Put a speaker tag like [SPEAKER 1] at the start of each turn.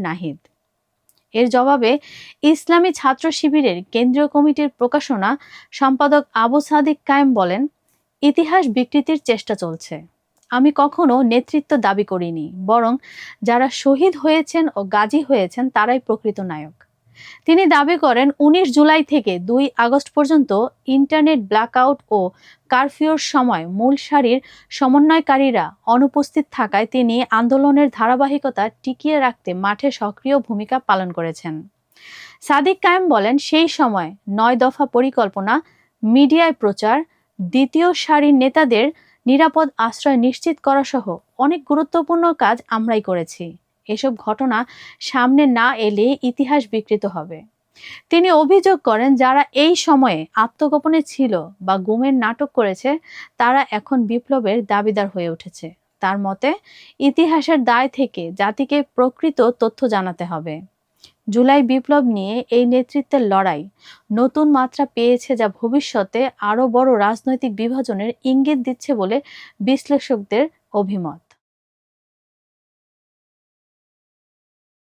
[SPEAKER 1] নাহিদ। এর জবাবে ইসলামী ছাত্র শিবিরের কেন্দ্রীয় কমিটির প্রকাশনা সম্পাদক আবু সাদিক কায়েম বলেন, ইতিহাস বিকৃতির চেষ্টা চলছে। আমি কখনো নেতৃত্ব দাবি করিনি, বরং যারা শহীদ হয়েছেন ও গাজী হয়েছেন তারাই প্রকৃত নায়ক। তিনি দাবি করেন, উনিশ জুলাই থেকে দুই আগস্ট পর্যন্ত ইন্টারনেট ব্ল্যাকআউট ও কারফিউর সময় মূল সারির সমন্বয়কারীরা অনুপস্থিত থাকায় তিনি আন্দোলনের ধারাবাহিকতা টিকিয়ে রাখতে মাঠে সক্রিয় ভূমিকা পালন করেছেন। সাদিক কায়েম বলেন, সেই সময় নয় দফা পরিকল্পনা, মিডিয়ায় প্রচার, দ্বিতীয় সারির নেতাদের নিরাপদ আশ্রয় নিশ্চিত করা সহ অনেক গুরুত্বপূর্ণ কাজ আমরাই করেছি। এসব ঘটনা সামনে না এলে ইতিহাস বিকৃত হবে। তিনি অভিযোগ করেন, যারা এই সময়ে আত্মগোপনে ছিল বা গুমের নাটক করেছে, তারা এখন বিপ্লবের দাবিদার হয়ে উঠেছে। তার মতে, ইতিহাসের দায় থেকে জাতিকে প্রকৃত তথ্য জানাতে হবে। জুলাই বিপ্লব নিয়ে এই নেতৃত্বের লড়াই নতুন মাত্রা পেয়েছে যা ভবিষ্যতে আরও বড় রাজনৈতিক বিভাজনের ইঙ্গিত দিচ্ছে বলে বিশ্লেষকদের অভিমত।